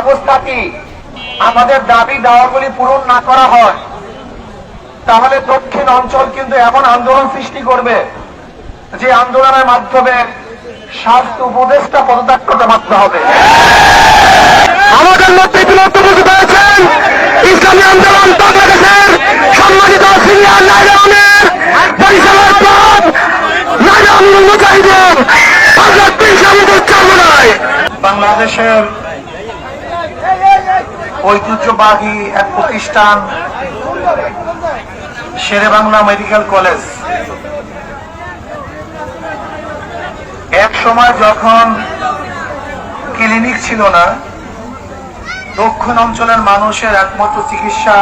অবস্থাতেই আমাদের দাবি দাওয়াগুলি পূরণ না করা হয়, তাহলে দক্ষিণ অঞ্চল কিন্তু এমন আন্দোলন সৃষ্টি করবে যে আন্দোলনের মাধ্যমে স্বাস্থ্য উপদেষ্টা পদত্যাগ করতে বাধ্য হবে। আমাদের মধ্যে ইসলামী আন্দোলন বাংলাদেশের সম্মানিত সিনিয়র পরিচালক মুজাহিদের বাংলাদেশের ঐতিহ্যবাহী এক প্রতিষ্ঠান শেরে বাংলা মেডিকেল কলেজ। এক সময় যখন ক্লিনিক ছিল না, দক্ষিণ অঞ্চলের মানুষের একমাত্র চিকিৎসা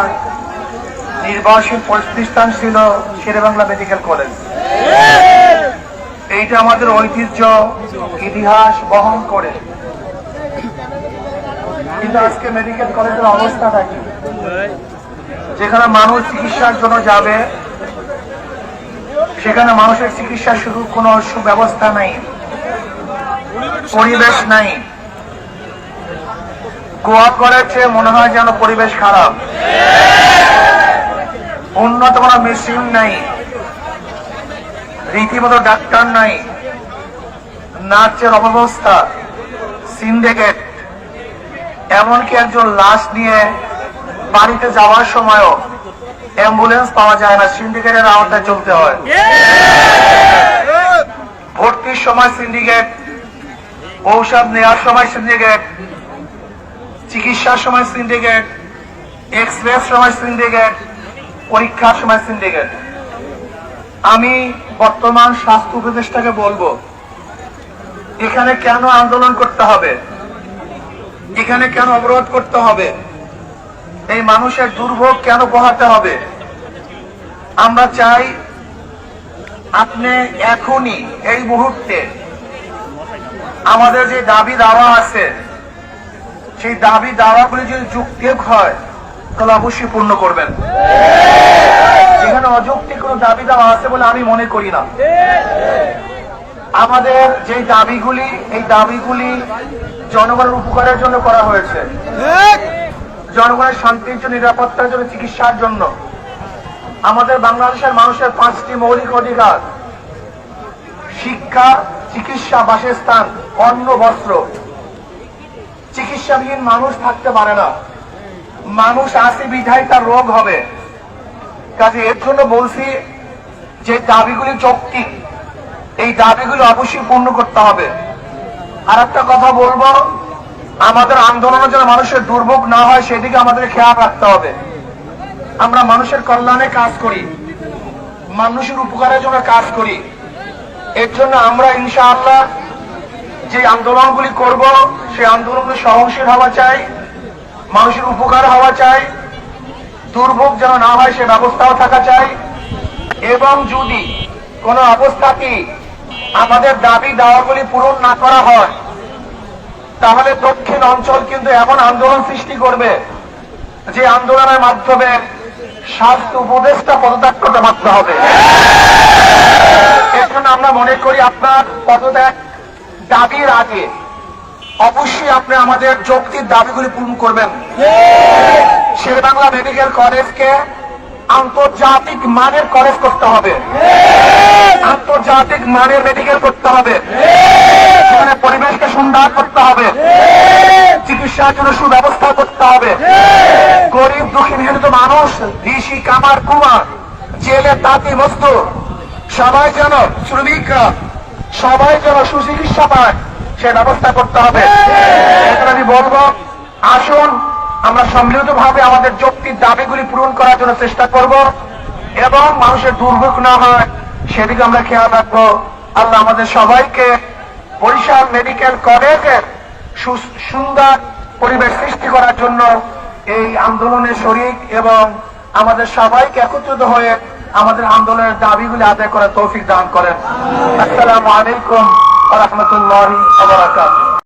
নির্ভরশীল প্রতিষ্ঠান ছিল শেরে বাংলা মেডিকেল কলেজ। এইটা আমাদের ঐতিহ্য, ইতিহাস বহন করে। কিন্তু আজকে মেডিকেল কলেজের অবস্থাটা কি? যেখানে মানুষ চিকিৎসার জন্য যাবে, সেখানে মানুষের চিকিৎসা শুরু কোনো সুব্যবস্থা নাই, পরিবেশ নাই। গোয়া করেছে মনে হয় যেন পরিবেশ খারাপ। উন্নত কোনো মেশিন নাই। রীতিমতো ডাক্তার নাই। নার্সের অব্যবস্থা সিন্ডিকেট এমনকি একজন লাশ নিয়ে বাড়িতে যাওয়ার সময়ও অ্যাম্বুলেন্স পাওয়া যায় না, সিন্ডিকেটের আওতায় চলতে হয়। ভর্তির সময় সিন্ডিকেট, ঔষধ নেওয়ার সময় সিন্ডিকেট, চিকিৎসার সময় সিন্ডিকেট এক্সপ্রেস সময় সিন্ডিকেট, পরীক্ষার সময় সিন্ডিকেট। আমি বর্তমান স্বাস্থ্য উপদেষ্টাকে বলব, এখানে কেন আন্দোলন করতে হবে? এখানে কেন অবরোধ করতে হবে? এই মানুষের দুর্ভোগ কেন পোহাতে হবে? আমরা চাই আপনি এখনই এই মুহূর্তে আমাদের যে দাবি দাওয়া আছে, সেই দাবি দাওয়াগুলি যদি যুক্তিক হয়, তাহলে অবশ্যই পূর্ণ করবেন। এখানে অযৌক্তিক কোনো দাবি দাওয়া আছে বলে আমি মনে করি না। আমাদের যে দাবিগুলি এই দাবিগুলি জনগণের উপকারের জন্য করা হয়েছে। জনগণের শান্তির জন্য নিরাপত্তার জন্য চিকিৎসার জন্য। আমাদের বাংলাদেশের মানুষের পাঁচটি মৌলিক অধিকার। শিক্ষা চিকিৎসা বাসস্থান অন্ন বস্ত্র। চিকিৎসাবিহীন মানুষ থাকতে পারে না। মানুষ আসে বিধায় তার রোগ হবে। কাজে এর জন্য বলছি যে দাবিগুলি যৌক্তিক এই দাবিগুলো অবশ্যই পূর্ণ করতে হবে। আর একটা কথা বলব, আমাদের আন্দোলনের জন্য মানুষের দুর্ভোগ না হয়, সেদিকে আমাদের খেয়াল রাখতে হবে। আমরা মানুষের কল্যাণে কাজ করি, মানুষের উপকারের জন্য কাজ করি। এর জন্য আমরা ইনশাআল্লাহ যে আন্দোলনগুলি করব, সেই আন্দোলনগুলি সহনশীল হওয়া চাই, মানুষের উপকার হওয়া চাই, দুর্ভোগ যেন না হয় সে ব্যবস্থাও থাকা চাই, এবং যদি কোনো অবস্থাতে আমাদের দাবি দাওয়াগুলি পূরণ না করা হয় তাহলে দক্ষিণ অঞ্চল কিন্তু এমন আন্দোলন সৃষ্টি করবে যে আন্দোলনের মাধ্যমে স্বাস্থ্য উপদেষ্টা পদত্যাগ করতে বাধ্য হবে। জন্য আমরা মনে করি আপনার পদত্যাগ দাবির আগে অবশ্যই আপনি আমাদের যৌক্তিক দাবিগুলি পূরণ করবেন। শের বাংলা মেডিকেল কলেজকে আন্তর্জাতিক মানের কলেজ করতে হবে। আন্তর্জাতিক মানের মেডিকেল করতে হবে। সেখানে পরিবেশকে সুন্দর করতে হবে। চিকিৎসার জন্য সুব্যবস্থা করতে হবে। গরিব দুঃখী মেহনত মানুষ, ঋষি, কামার, কুমার, জেলে তাঁতি মজদুর সবাই যেন শ্রমিকরা সবাই যেন সুচিকিৎসা পায়, সে ব্যবস্থা করতে হবে। আমি বলব, আসুন আমরা সম্মিলিত ভাবে আমাদের যৌক্তিক দাবিগুলি পূরণ করার জন্য চেষ্টা করব এবং মানুষের দুর্ভোগ না হয়, সেদিকে আমরা খেয়াল রাখব। আল্লাহ আমাদের সবাইকে বরিশাল মেডিকেল কলেজের সুন্দর পরিবেশ সৃষ্টি করার জন্য এই আন্দোলনে শরিক এবং আমাদের সবাইকে একত্রিত হয়ে আমাদের আন্দোলনের দাবিগুলি আদায় করার তৌফিক দান করেন। আসসালামু আলাইকুম রহমতুল্লাহ